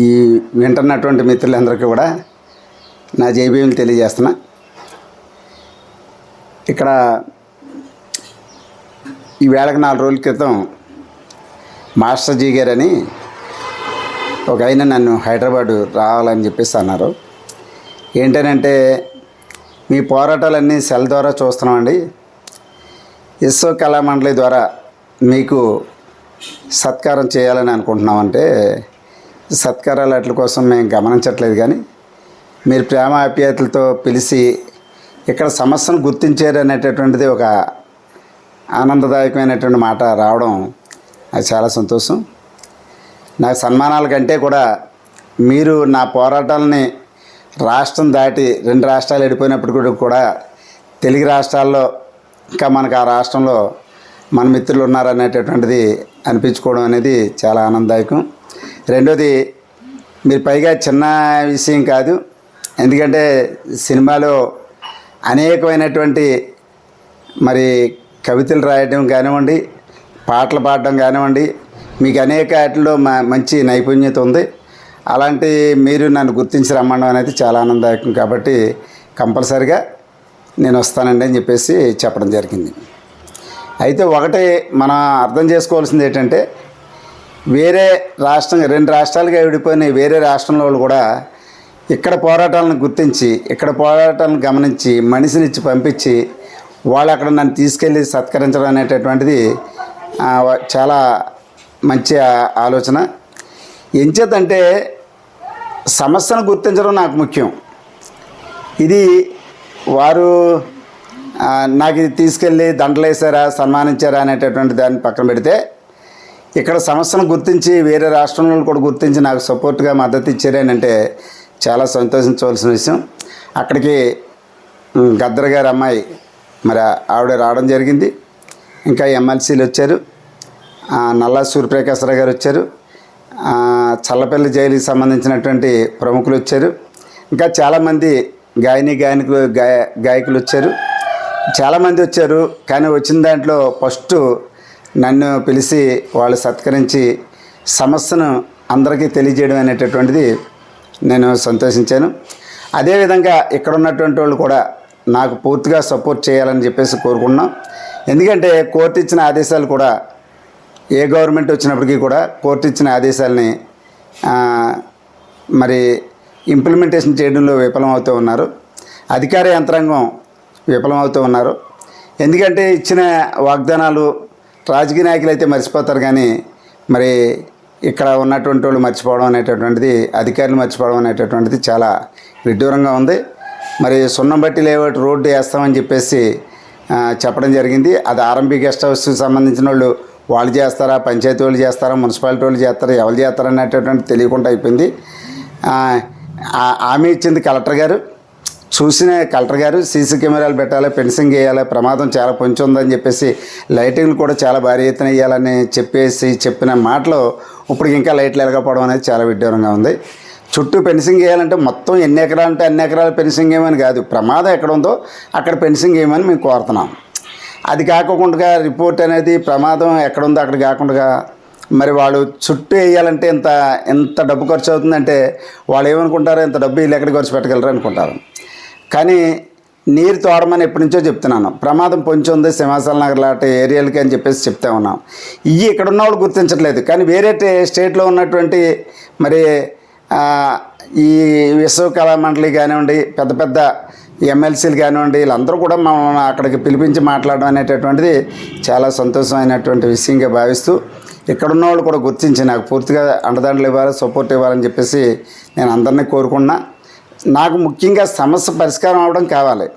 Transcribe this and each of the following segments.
ఈ వింటున్నటువంటి మిత్రులందరికీ కూడా నా జైబీలు తెలియజేస్తున్నా. ఇక్కడ ఈ వేళకు నాలుగు రోజుల క్రితం మాస్టర్ జీ గారని ఒక ఆయన నన్ను హైదరాబాదు రావాలని చెప్పేసి అన్నారు. ఏంటనంటే మీ పోరాటాలన్నీ సెల్ ద్వారా చూస్తున్నామండి. ఇస్రో కళామండలి ద్వారా మీకు సత్కారం చేయాలని అనుకుంటున్నామంటే సత్కారాలు అట్ల కోసం మేము గమనించట్లేదు కానీ మీరు ప్రేమ ఆప్యాయతలతో పిలిచి ఇక్కడ సమస్యను గుర్తించారు అనేటటువంటిది ఒక ఆనందదాయకమైనటువంటి మాట రావడం అది చాలా సంతోషం. నాకు సన్మానాల కంటే కూడా మీరు నా పోరాటాలని రాష్ట్రం దాటి రెండు రాష్ట్రాలు వెళ్ళిపోయినప్పుడు కూడా తెలుగు రాష్ట్రాల్లో ఇంకా మనకు ఆ రాష్ట్రంలో మన మిత్రులు ఉన్నారనేటటువంటిది అనిపించుకోవడం అనేది చాలా ఆనందదాయకం. రెండోది మీరు పైగా చిన్న విషయం కాదు. ఎందుకంటే సినిమాలో అనేకమైనటువంటి మరి కవితలు రాయడం కానివ్వండి పాటలు పాడడం కానివ్వండి మీకు అనేక వాటిలో మంచి నైపుణ్యత ఉంది. అలాంటి మీరు నన్ను గుర్తించి రమ్మడం అనేది చాలా ఆనందదాయకం. కాబట్టి కంపల్సరిగా నేను వస్తానండి అని చెప్పేసి చెప్పడం జరిగింది. అయితే ఒకటి మనం అర్థం చేసుకోవాల్సింది ఏంటంటే వేరే రాష్ట్రం రెండు రాష్ట్రాలుగా విడిపోయిన వేరే రాష్ట్రంలో వాళ్ళు కూడా ఇక్కడ పోరాటాలను గుర్తించి ఇక్కడ పోరాటాలను గమనించి మనిషినిచ్చి పంపించి వాళ్ళు అక్కడ నన్ను తీసుకెళ్ళి సత్కరించడం అనేటటువంటిది చాలా మంచి ఆలోచన. ఎంచేతంటే సమస్యను గుర్తించడం నాకు ముఖ్యం. ఇది వారు నాకు ఇది తీసుకెళ్ళి దండలేసారా సన్మానించారా అనేటటువంటి దాన్ని పక్కన పెడితే ఇక్కడ సమస్యను గుర్తించి వేరే రాష్ట్రంలో కూడా గుర్తించి నాకు సపోర్ట్గా మద్దతు ఇచ్చారేనంటే చాలా సంతోషించవలసిన విషయం. అక్కడికి గద్దర్ గారి అమ్మాయి మరి ఆవిడ రావడం జరిగింది. ఇంకా ఎమ్మెల్సీలు వచ్చారు. నల్లా సూర్యప్రకాశ్రావు గారు వచ్చారు. చల్లపల్లి జైలుకి సంబంధించినటువంటి ప్రముఖులు వచ్చారు. ఇంకా చాలామంది గాయని గాయనికులు గాయ గాయకులు వచ్చారు. చాలామంది వచ్చారు కానీ వచ్చిన దాంట్లో ఫస్ట్ నన్ను పిలిచి వాళ్ళు సత్కరించి సమస్యను అందరికీ తెలియజేయడం అనేటటువంటిది నేను సంతోషించాను. అదేవిధంగా ఇక్కడ ఉన్నటువంటి వాళ్ళు కూడా నాకు పూర్తిగా సపోర్ట్ చేయాలని చెప్పేసి కోరుకున్నాం ఎందుకంటే కోర్టు ఇచ్చిన ఆదేశాలు కూడా ఏ గవర్నమెంట్ వచ్చినప్పటికీ కూడా కోర్టు ఇచ్చిన ఆదేశాలని మరి ఇంప్లిమెంటేషన్ చేయడంలో విఫలమవుతూ ఉన్నారు. అధికార యంత్రాంగం విఫలమవుతూ ఉన్నారు. ఎందుకంటే ఇచ్చిన వాగ్దానాలు రాజకీయ నాయకులు అయితే మర్చిపోతారు కానీ మరి ఇక్కడ ఉన్నటువంటి వాళ్ళు మర్చిపోవడం అనేటటువంటిది అధికారులు మర్చిపోవడం అనేటటువంటిది చాలా విడ్డూరంగా ఉంది. మరి సున్నం బట్టి లేవటి రోడ్డు వేస్తామని చెప్పేసి చెప్పడం జరిగింది. అది ఆర్ఎంపీ గెస్ట్ హౌస్కి సంబంధించిన వాళ్ళు వాళ్ళు చేస్తారా పంచాయతీ వాళ్ళు చేస్తారా మున్సిపాలిటీ వాళ్ళు చేస్తారా ఎవరు చేస్తారా అనేటటువంటి తెలియకుండా అయిపోయింది. హామీ ఇచ్చింది కలెక్టర్ గారు. చూసిన కలెక్టర్ గారు సీసీ కెమెరాలు పెట్టాలి ఫెన్సింగ్ వేయాలి ప్రమాదం చాలా పొంచి ఉందని చెప్పేసి లైటింగ్లు కూడా చాలా భారీ ఎత్తున వేయాలని చెప్పేసి చెప్పిన మాటలు ఇప్పుడు ఇంకా లైట్లు ఎలగపోవడం అనేది చాలా విడ్డూరంగా ఉంది. చుట్టూ ఫెన్సింగ్ వేయాలంటే మొత్తం ఎన్ని ఎకరాలు అంటే అన్ని ఎకరాలు ఫెన్సింగ్ వేయమని కాదు ప్రమాదం ఎక్కడ ఉందో అక్కడ ఫెన్సింగ్ వేయమని మేము కోరుతున్నాం. అది కాకుండా రిపోర్ట్ అనేది ప్రమాదం ఎక్కడ ఉందో అక్కడ కాకుండా మరి వాళ్ళు చుట్టూ వేయాలంటే ఇంత ఎంత డబ్బు ఖర్చు అవుతుందంటే వాళ్ళు ఏమనుకుంటారు ఇంత డబ్బు వీళ్ళు ఎక్కడ ఖర్చు పెట్టగలరు అనుకుంటారు. కానీ నీరు తోడమని ఎప్పటి నుంచో చెప్తున్నాను. ప్రమాదం పొంచి ఉంది సింహాచల నగర్ లాంటి ఏరియాలకి అని చెప్పేసి చెప్తా ఉన్నాం. ఇవి ఇక్కడ ఉన్న వాళ్ళు గుర్తించట్లేదు. కానీ వేరే స్టేట్లో ఉన్నటువంటి మరి ఈ విశ్వకళా మండలి కానివ్వండి పెద్ద పెద్ద ఎమ్మెల్సీలు కానివ్వండి వీళ్ళందరూ కూడా మనం అక్కడికి పిలిపించి మాట్లాడడం అనేటటువంటిది చాలా సంతోషమైనటువంటి విషయంగా భావిస్తూ ఇక్కడున్న వాళ్ళు కూడా గుర్తించి నాకు పూర్తిగా అండదండలు ఇవ్వాలి సపోర్ట్ ఇవ్వాలని చెప్పేసి నేను అందరినీ కోరుకున్నా నాకు ముఖ్యంగా సమస్య పరిష్కారం అవడం కావాలి.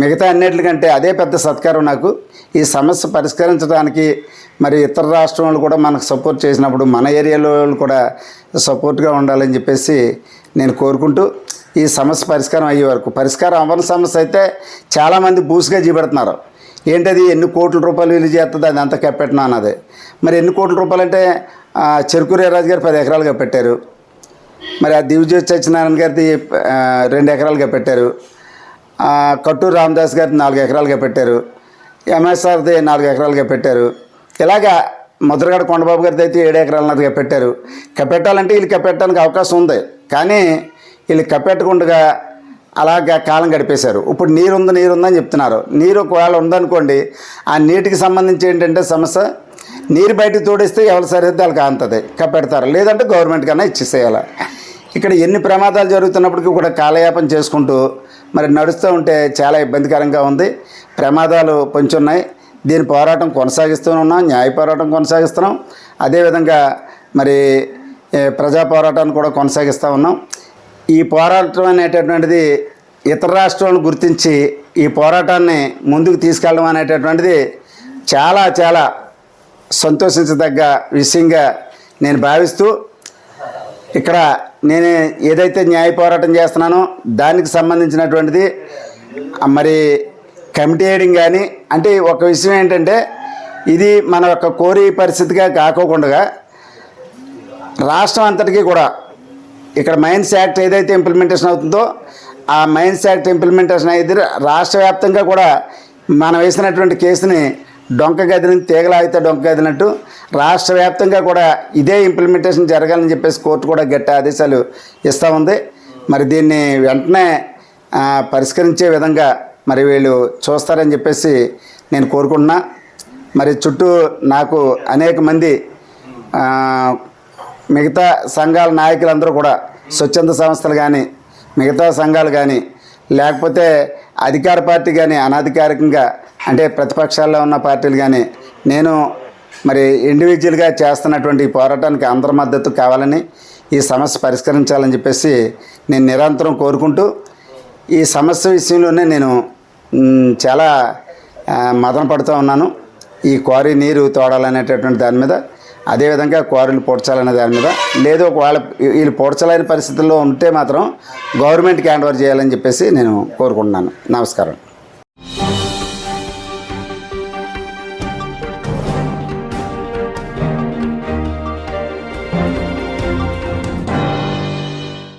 మిగతా అన్నిటికంటే అదే పెద్ద సత్కారం నాకు. ఈ సమస్య పరిష్కరించడానికి మరి ఇతర రాష్ట్రం వాళ్ళు కూడా మనకు సపోర్ట్ చేసినప్పుడు మన ఏరియాలో కూడా సపోర్ట్గా ఉండాలని చెప్పేసి నేను కోరుకుంటూ ఈ సమస్య పరిష్కారం అయ్యే వరకు. పరిష్కారం అవ్వని సమస్య అయితే చాలామంది బూసుగా చూపెడుతున్నారు ఏంటది? ఎన్ని కోట్ల రూపాయలు విలువ చేస్తుంది? అది అంత కప్పెట్టినా అన్నది. మరి ఎన్ని కోట్ల రూపాయలు అంటే చెరుకు చెరుకూరి రాజు గారు పది ఎకరాలుగా పెట్టారు. మరి ఆ దివ్యజ్యోతి సత్యనారాయణ గారిది రెండు ఎకరాలుగా పెట్టారు. కట్టూరు రామదాస్ గారిది నాలుగు ఎకరాలుగా పెట్టారు. ఎంఎస్ఆర్ది నాలుగు ఎకరాలుగా పెట్టారు. ఇలాగా ముద్రగడ కొండబాబు గారిది అయితే ఏడు ఎకరాలన్నదిగా పెట్టారు. కప్పెట్టాలంటే వీళ్ళు కప్పెట్టడానికి అవకాశం ఉంది. కానీ వీళ్ళు కప్పెట్టకుండా అలాగా కాలం గడిపేశారు. ఇప్పుడు నీరు ఉంది నీరు ఉందని చెప్తున్నారు. నీరు ఒకవేళ ఉందనుకోండి ఆ నీటికి సంబంధించి ఏంటంటే సమస్య నీరు బయటకు తోడిస్తే ఎవరి సరిహద్దు వాళ్ళకి అంతది కప్పెడతారు. లేదంటే గవర్నమెంట్ కన్నా ఇచ్చేసేయాలి. ఇక్కడ ఎన్ని ప్రమాదాలు జరుగుతున్నప్పటికీ కూడా కాలయాపన చేసుకుంటూ మరి నడుస్తూ ఉంటే చాలా ఇబ్బందికరంగా ఉంది. ప్రమాదాలు పొంచున్నాయి. దీని పోరాటం కొనసాగిస్తూ ఉన్నాం. న్యాయ పోరాటం కొనసాగిస్తున్నాం. అదేవిధంగా మరి ప్రజా పోరాటాన్ని కూడా కొనసాగిస్తూ ఉన్నాం. ఈ పోరాటం అనేటటువంటిది ఇతర రాష్ట్రాలను గుర్తించి ఈ పోరాటాన్ని ముందుకు తీసుకెళ్ళడం అనేటటువంటిది చాలా చాలా సంతోషించదగ్గ విషయంగా నేను భావిస్తూ ఇక్కడ నేను ఏదైతే న్యాయ పోరాటం చేస్తున్నానో దానికి సంబంధించినటువంటిది మరి కమిటీ వేయడం కానీ అంటే ఒక విషయం ఏంటంటే ఇది మన యొక్క కోరి పరిస్థితిగా కాకోకుండా రాష్ట్రం అంతటికీ కూడా ఇక్కడ మైన్స్ యాక్ట్ ఏదైతే ఇంప్లిమెంటేషన్ అవుతుందో ఆ మైన్స్ యాక్ట్ ఇంప్లిమెంటేషన్ అయితే రాష్ట్ర వ్యాప్తంగా కూడా మనం వేసినటువంటి కేసుని డొంక గదిని తీగలాగితే డొంక గదినట్టు. రాష్ట్ర వ్యాప్తంగా కూడా ఇదే ఇంప్లిమెంటేషన్ జరగాలని చెప్పేసి కోర్టు కూడా గట్టి ఆదేశాలు ఇస్తూ ఉంది. మరి దీన్ని వెంటనే పరిష్కరించే విధంగా మరి వీళ్ళు చూస్తారని చెప్పేసి నేను కోరుకుంటున్నా. మరి చుట్టూ నాకు అనేక మంది మిగతా సంఘాల నాయకులందరూ కూడా స్వచ్ఛంద సంస్థలు కానీ మిగతా సంఘాలు కానీ లేకపోతే అధికార పార్టీ కానీ అనధికారికంగా అంటే ప్రతిపక్షాల్లో ఉన్న పార్టీలు కానీ నేను మరి ఇండివిజువల్గా చేస్తున్నటువంటి ఈ పోరాటానికి అందరి మద్దతు కావాలని ఈ సమస్య పరిష్కరించాలని చెప్పేసి నేను నిరంతరం కోరుకుంటూ ఈ సమస్య విషయంలోనే నేను చాలా మదన పడుతూ ఉన్నాను. ఈ క్వారీ నీరు తోడాలనేటటువంటి దాని మీద అదేవిధంగా క్వారీలు పూడ్చాలనే దాని మీద లేదు ఒకవేళ వీళ్ళు పూడ్చలేని పరిస్థితుల్లో ఉంటే మాత్రం గవర్నమెంట్కి హ్యాండ్ ఓవర్ చేయాలని చెప్పేసి నేను కోరుకుంటున్నాను. నమస్కారం.